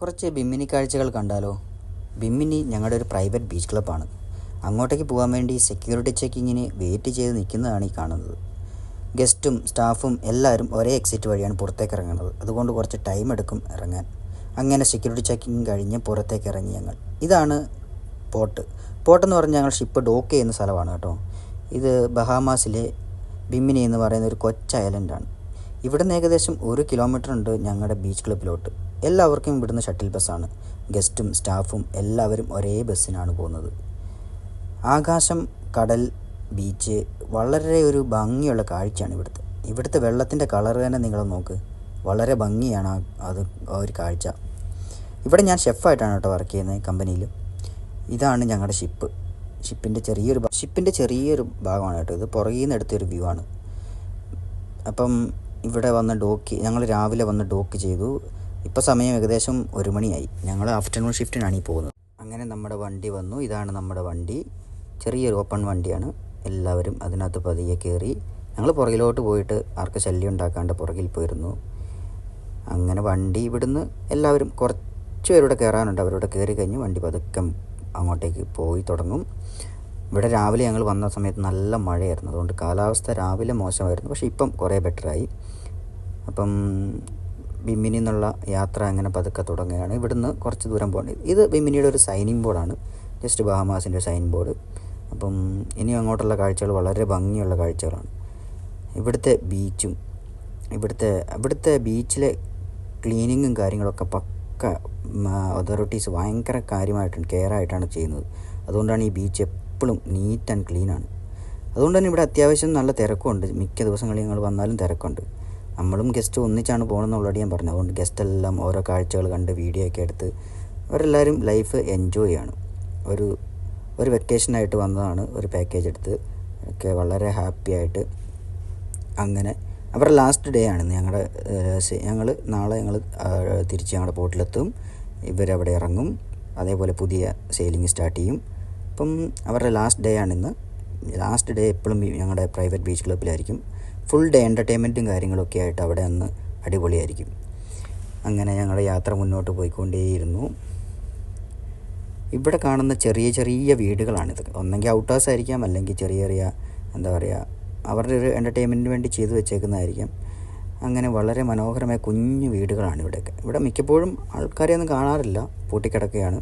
കുറച്ച് ബിമ്മിനി കാഴ്ചകൾ കണ്ടാലോ? ബിമ്മിനി ഞങ്ങളുടെ ഒരു പ്രൈവറ്റ് ബീച്ച് ക്ലബ്ബാണ്. അങ്ങോട്ടേക്ക് പോകാൻ വേണ്ടി സെക്യൂരിറ്റി ചെക്കിങ്ങിന് വെയിറ്റ് ചെയ്ത് നിൽക്കുന്നതാണ് ഈ കാണുന്നത്. ഗസ്റ്റും സ്റ്റാഫും എല്ലാവരും ഒരേ എക്സിറ്റ് വഴിയാണ് പുറത്തേക്ക് ഇറങ്ങുന്നത് അതുകൊണ്ട് കുറച്ച് ടൈം എടുക്കും ഇറങ്ങാൻ. അങ്ങനെ സെക്യൂരിറ്റി ചെക്കിങ് കഴിഞ്ഞ് പുറത്തേക്ക് ഇറങ്ങി ഞങ്ങൾ. ഇതാണ് പോർട്ട്. എന്ന് പറഞ്ഞാൽ ഞങ്ങൾ ഷിപ്പ് ഡോക്ക് ചെയ്യുന്ന സ്ഥലമാണ് കേട്ടോ. ഇത് ബഹാമാസിലെ ബിമ്മിനി എന്ന് പറയുന്ന ഒരു കൊച്ച ഐലൻഡാണ്. ഇവിടുന്ന് ഏകദേശം ഒരു കിലോമീറ്റർ ഉണ്ട് ഞങ്ങളുടെ ബീച്ച് ക്ലബ്ബിലോട്ട്. എല്ലാവർക്കും ഇവിടുന്ന് ഷട്ടിൽ ബസ്സാണ്. ഗസ്റ്റും സ്റ്റാഫും എല്ലാവരും ഒരേ ബസ്സിനാണ് പോകുന്നത്. ആകാശം കടൽ ബീച്ച് വളരെ ഒരു ഭംഗിയുള്ള കാഴ്ചയാണ് ഇവിടുത്തെ. ഇവിടുത്തെ വെള്ളത്തിന്റെ കളർ തന്നെ നിങ്ങൾ നോക്ക്. വളരെ ഭംഗിയാണ് അത് ഒരു കാഴ്ച. ഇവിടെ ഞാൻ ഷെഫായിട്ടാണ് കേട്ടോ വർക്ക് ചെയ്യുന്നത് കമ്പനിയിൽ ഇതാണ് ഞങ്ങളുടെ ഷിപ്പ്. ഷിപ്പിന്റെ ചെറിയൊരു ഷിപ്പിന്റെ ചെറിയൊരു ഭാഗമാണ് കേട്ടോ ഇത്. പുറകിൽ നിന്ന് എടുത്തൊരു വ്യൂ ആണ് അപ്പം ഇവിടെ വന്ന് ഡോക്ക് ഞങ്ങൾ രാവിലെ വന്ന് ഡോക്ക് ചെയ്തു. ഇപ്പോൾ സമയം ഏകദേശം ഒരു മണിയായി. ഞങ്ങൾ ആഫ്റ്റർനൂൺ ഷിഫ്റ്റിനാണ് ഈ പോകുന്നത്. അങ്ങനെ നമ്മുടെ വണ്ടി വന്നു. ഇതാണ് നമ്മുടെ വണ്ടി. ചെറിയൊരു ഓപ്പൺ വണ്ടിയാണ്. എല്ലാവരും അതിനകത്ത് പതിയെ കയറി ഞങ്ങൾ പുറകിലോട്ട് പോയിട്ട് ആർക്ക് ശല്യം ഉണ്ടാക്കാണ്ട് പുറകിൽ പോയിരുന്നു. അങ്ങനെ വണ്ടി ഇവിടുന്ന് എല്ലാവരും കുറച്ച് പേരുടെ കയറാനുണ്ട് അവരോട് കയറി കഴിഞ്ഞ് വണ്ടി പതുക്കെ അങ്ങോട്ടേക്ക് പോയി തുടങ്ങും. ഇവിടെ രാവിലെ ഞങ്ങൾ വന്ന സമയത്ത് നല്ല മഴയായിരുന്നു. അതുകൊണ്ട് കാലാവസ്ഥ രാവിലെ മോശമായിരുന്നു. പക്ഷേ ഇപ്പം കുറേ ബെറ്ററായി അപ്പം ബിമ്മിനി എന്നുള്ള യാത്ര അങ്ങനെ പതുക്കെ തുടങ്ങുകയാണ്. ഇവിടുന്ന് കുറച്ച് ദൂരം പോകേണ്ടത് ഇത് ബിമ്മിനിയുടെ ഒരു സൈനിങ് ബോർഡാണ് ജസ്റ്റ് ബഹാമാസിന്റെ സൈൻ ബോർഡ് അപ്പം ഇനി അങ്ങോട്ടുള്ള കാഴ്ചകൾ വളരെ ഭംഗിയുള്ള കാഴ്ചകളാണ്. ഇവിടുത്തെ ബീച്ചും ഇവിടുത്തെ ഇവിടുത്തെ ബീച്ചിലെ ക്ലീനിങ്ങും കാര്യങ്ങളൊക്കെ പക്ക അതോറിറ്റീസ് ഭയങ്കര കാര്യമായിട്ടാണ് കെയർ ആയിട്ടാണ് ചെയ്യുന്നത്. അതുകൊണ്ടാണ് ഈ ബീച്ച് എപ്പോഴും നീറ്റ് ആൻഡ് ക്ലീനാണ് അതുകൊണ്ട് തന്നെ ഇവിടെ അത്യാവശ്യം നല്ല തിരക്കുണ്ട്. മിക്ക ദിവസങ്ങളിൽ ഞങ്ങൾ വന്നാലും തിരക്കുണ്ട്. നമ്മളും ഗസ്റ്റ് ഒന്നിച്ചാണ് പോകണമെന്ന് ഞാൻ പറഞ്ഞു. അതുകൊണ്ട് ഗസ്റ്റ് എല്ലാം ഓരോ കാഴ്ചകൾ കണ്ട് വീഡിയോ ഒക്കെ എടുത്ത് അവരെല്ലാവരും ലൈഫ് എൻജോയ് ചെയ്യാണ്. ഒരു ഒരു വെക്കേഷനായിട്ട് വന്നതാണ് ഒരു പാക്കേജ് എടുത്ത്. ഒക്കെ വളരെ ഹാപ്പി ആയിട്ട് അങ്ങനെ. അവരുടെ ലാസ്റ്റ് ഡേ ആണ്. ഞങ്ങളുടെ ഞങ്ങൾ നാളെ ഞങ്ങൾ തിരിച്ച് ഞങ്ങളുടെ ബോട്ടിലെത്തും ഇവരവിടെ ഇറങ്ങും. അതേപോലെ പുതിയ സെയിലിംഗ് സ്റ്റാർട്ട് ചെയ്യും. അപ്പം അവരുടെ ലാസ്റ്റ് ഡേ ആണിന്ന് ലാസ്റ്റ് ഡേ എപ്പോഴും ഞങ്ങളുടെ പ്രൈവറ്റ് ബീച്ച് ക്ലബ്ബിലായിരിക്കും ഫുൾ ഡേ എന്റർടൈൻമെന്റും കാര്യങ്ങളൊക്കെ ആയിട്ട് അവിടെ അന്ന് അടിപൊളിയായിരിക്കും. അങ്ങനെ ഞങ്ങൾ യാത്ര മുന്നോട്ട് പോയിക്കൊണ്ടേയിരുന്നു. ഇവിടെ കാണുന്ന ചെറിയ ചെറിയ വീടുകളാണിത്. ഒന്നെങ്കിൽ ഔട്ട് ഹൗസ് ആയിരിക്കാം അല്ലെങ്കിൽ ചെറിയ ചെറിയ എന്താ പറയുക അവരുടെ ഒരു എന്റർടൈൻമെന്റിന് വേണ്ടി ചെയ്തു വെച്ചേക്കുന്നതായിരിക്കാം. അങ്ങനെ വളരെ മനോഹരമായ കുഞ്ഞു വീടുകളാണ് ഇവിടെയൊക്കെ. ഇവിടെ മിക്കപ്പോഴും ആൾക്കാരെയൊന്നും കാണാറില്ല. പൂട്ടിക്കിടക്കുകയാണ്.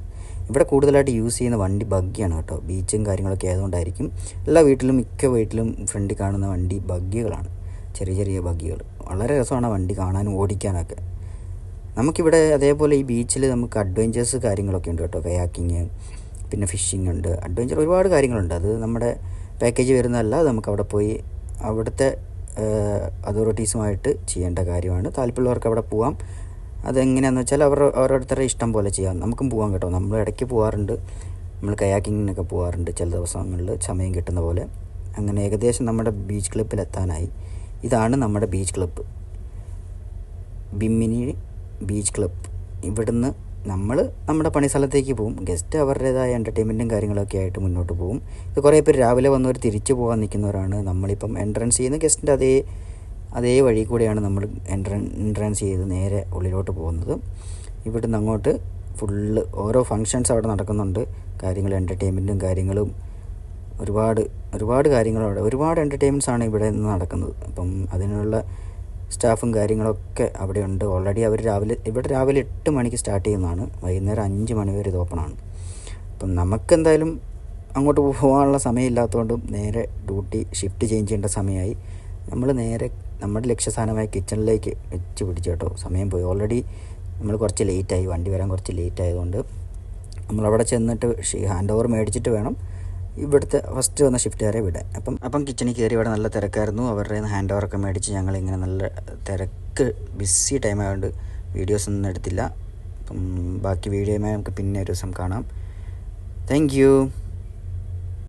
ഇവിടെ കൂടുതലായിട്ട് യൂസ് ചെയ്യുന്ന വണ്ടി ബഗ്ഗിയാണ് കേട്ടോ. ബീച്ചും കാര്യങ്ങളൊക്കെ ആയതുകൊണ്ടായിരിക്കും എല്ലാ വീട്ടിലും മിക്ക വീട്ടിലും ഫ്രണ്ടിൽ കാണുന്ന വണ്ടി ബഗ്ഗികളാണ്. ചെറിയ ചെറിയ ബഗ്ഗികൾ. വളരെ രസമാണ് വണ്ടി കാണാനും ഓടിക്കാനൊക്കെ. നമുക്കിവിടെ അതേപോലെ ഈ ബീച്ചിൽ നമുക്ക് അഡ്വഞ്ചേഴ്സ് കാര്യങ്ങളൊക്കെ ഉണ്ട് കേട്ടോ. കയാക്കിങ് പിന്നെ ഫിഷിംഗ് ഉണ്ട്. അഡ്വഞ്ചർ ഒരുപാട് കാര്യങ്ങളുണ്ട്. അത് നമ്മുടെ പാക്കേജ് വരുന്നതല്ല നമുക്ക് അവിടെ പോയി അവിടുത്തെ അതോറിറ്റീസുമായിട്ട് ചെയ്യേണ്ട കാര്യമാണ്. താല്പര്യമുള്ളവർക്ക് അവിടെ പോവാം. അതെങ്ങനെയാണെന്ന് വെച്ചാൽ അവർ ഓരോരുത്തരുടെ ഇഷ്ടം പോലെ ചെയ്യാം. നമുക്കും പോകാം കേട്ടോ. നമ്മൾ ഇടയ്ക്ക് പോകാറുണ്ട് നമ്മൾ കയാക്കിങ്ങിനൊക്കെ പോകാറുണ്ട് ചില ദിവസങ്ങളിൽ സമയം കിട്ടുന്ന പോലെ. അങ്ങനെ ഏകദേശം നമ്മുടെ ബീച്ച് ക്ലബ്ബിൽ എത്താനായി ഇതാണ് നമ്മുടെ beach club Bimini beach club ഇവിടുന്ന് നമ്മൾ നമ്മുടെ പണി സ്ഥലത്തേക്ക് പോകും ഗസ്റ്റ് അവരുടേതായ എന്റർടൈൻമെന്റും കാര്യങ്ങളൊക്കെ ആയിട്ട് മുന്നോട്ട് പോകും ഇത് കുറേ പേര് രാവിലെ വന്നവർ തിരിച്ചു പോകാൻ നിൽക്കുന്നവരാണ്. നമ്മളിപ്പം എൻട്രൻസ് ചെയ്യുന്ന ഗസ്റ്റിന്റെ അതേ അതേ വഴി കൂടെയാണ് നമ്മൾ എൻട്രൻ എൻട്രൻസ് ചെയ്ത് നേരെ ഉള്ളിലോട്ട് പോകുന്നത്. ഇവിടുന്ന് അങ്ങോട്ട് ഫുള്ള് ഓരോ ഫങ്ഷൻസ് അവിടെ നടക്കുന്നുണ്ട്. കാര്യങ്ങൾ എന്റർടൈൻമെന്റും കാര്യങ്ങളും ഒരുപാട് ഒരുപാട് കാര്യങ്ങളവിടെ ഒരുപാട് എന്റർടൈൻമെന്റ്സ് ആണ് ഇവിടെ നിന്ന് നടക്കുന്നത്. അപ്പം അതിനുള്ള സ്റ്റാഫും കാര്യങ്ങളൊക്കെ അവിടെ ഉണ്ട് ഓൾറെഡി അവർ രാവിലെ ഇവിടെ രാവിലെ എട്ട് മണിക്ക് സ്റ്റാർട്ട് ചെയ്യുന്നതാണ്. വൈകുന്നേരം അഞ്ച് മണി വരെ ഇത് ഓപ്പണാണ് അപ്പം നമുക്കെന്തായാലും അങ്ങോട്ട് പോകാനുള്ള സമയമില്ലാത്തതുകൊണ്ട് നേരെ ഡ്യൂട്ടി ഷിഫ്റ്റ് ചേഞ്ച് ചെയ്യേണ്ട സമയമായി. നമ്മൾ നേരെ നമ്മുടെ ലക്ഷ്യസ്ഥാനമായ കിച്ചണിലേക്ക് വെച്ച് പിടിച്ചു കേട്ടോ. സമയം പോയി. ഓൾറെഡി നമ്മൾ കുറച്ച് ലേറ്റായി വണ്ടി വരാൻ കുറച്ച് ലേറ്റ് ആയതുകൊണ്ട് നമ്മളവിടെ ചെന്നിട്ട് ഹാൻഡ് ഓവർ മേടിച്ചിട്ട് വേണം ഇവിടുത്തെ ഫസ്റ്റ് വന്ന ഷിഫ്റ്റുകാരെ വിടാൻ. അപ്പം അപ്പം കിച്ചണിൽ കയറി ഇവിടെ നല്ല തിരക്കായിരുന്നു. അവരുടെ ഹാൻഡ് ഓവറൊക്കെ മേടിച്ച് ഞങ്ങൾ ഇങ്ങനെ നല്ല തിരക്ക് ബിസി ടൈം ആയതുകൊണ്ട് വീഡിയോസ് ഒന്നും എടുത്തില്ല. അപ്പം ബാക്കി വീഡിയോയുമായി നമുക്ക് പിന്നെ ഒരു ദിവസം കാണാം. താങ്ക്